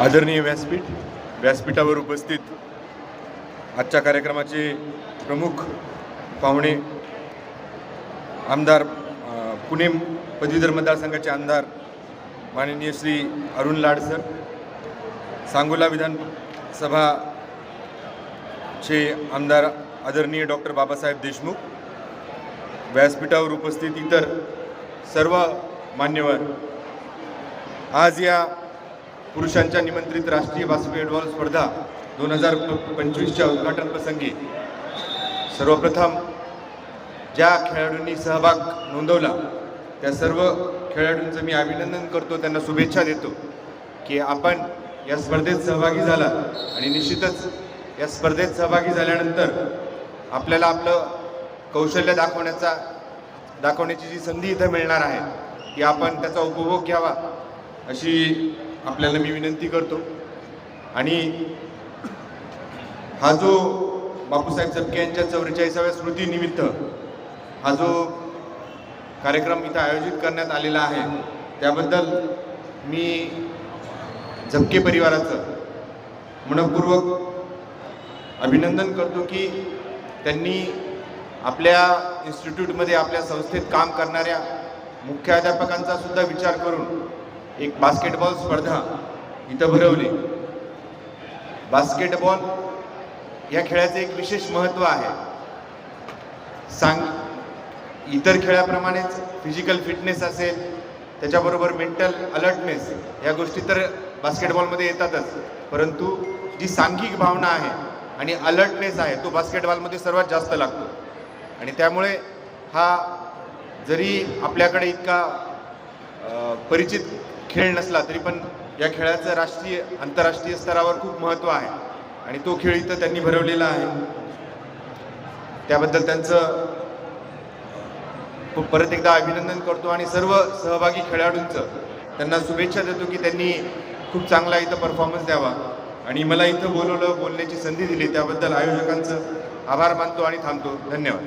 आदरणीय व्यासपीठ व्यासपीठावर उपस्थित आजच्या कार्यक्रमाचे प्रमुख पाहुणे आमदार पुणे पदवीधर मतदारसंघाचे आमदार माननीय श्री अरुण लाड सर सांगोला विधानसभाचे आमदार आदरणीय डॉक्टर बाबासाहेब देशमुख व्यासपीठावर उपस्थित इतर सर्व मान्यवर. आज या पुरुषांच्या निमंत्रित राष्ट्रीय बास्केटबॉल स्पर्धा दोन हजार पंचवीसच्या उद्घाटन प्रसंगी सर्वप्रथम ज्या खेळाडूंनी सहभाग नोंदवला त्या सर्व खेळाडूंचं मी अभिनंदन करतो त्यांना शुभेच्छा देतो की आपण या स्पर्धेत सहभागी झाला. आणि निश्चितच या स्पर्धेत सहभागी झाल्यानंतर आपल्याला आपलं कौशल्य दाखवण्याचा दाखवण्याची जी संधी इथं मिळणार आहे की आपण त्याचा उपभोग घ्यावा अशी आपल्याला मी विनंती करतो. आणि हा जो बापूसाहेब चपके यांच्या चौवेचाळीसाव्या स्मृतीनिमित्त हा जो कार्यक्रम इथं आयोजित करण्यात आलेला आहे त्याबद्दल मी झपके परिवाराचं मनपूर्वक अभिनंदन करतो की त्यांनी आपल्या इन्स्टिट्यूटमध्ये आपल्या संस्थेत काम करणाऱ्या मुख्याध्यापकांचा सुद्धा विचार करून एक बास्केटबॉल स्पर्धा इथं भरवली. बास्केटबॉल या खेळाचं एक विशेष महत्त्व आहे. सांग इतर खेळाप्रमाणेच फिजिकल फिटनेस असेल त्याच्याबरोबर मेंटल अलर्टनेस या गोष्टी तर बास्केटबॉलमध्ये येतातच. परंतु जी सांघिक भावना आहे आणि अलर्टनेस आहे तो बास्केटबॉलमध्ये सर्वात जास्त लागतो. आणि त्यामुळे हा जरी आपल्याकडे इतका परिचित खेळ नसला तरी पण या खेळाचं राष्ट्रीय आंतरराष्ट्रीय स्तरावर खूप महत्त्व आहे. आणि तो खेळ इथं त्यांनी भरवलेला आहे. त्याबद्दल त्यांचं परत एकदा अभिनंदन करतो आणि सर्व सहभागी खेळाडूंचं त्यांना शुभेच्छा देतो की त्यांनी खूप चांगला इथं परफॉर्मन्स द्यावा. आणि मला इथं बोलवलं बोलण्याची संधी दिली त्याबद्दल आयोजकांचं आभार मानतो आणि थांबतो. धन्यवाद.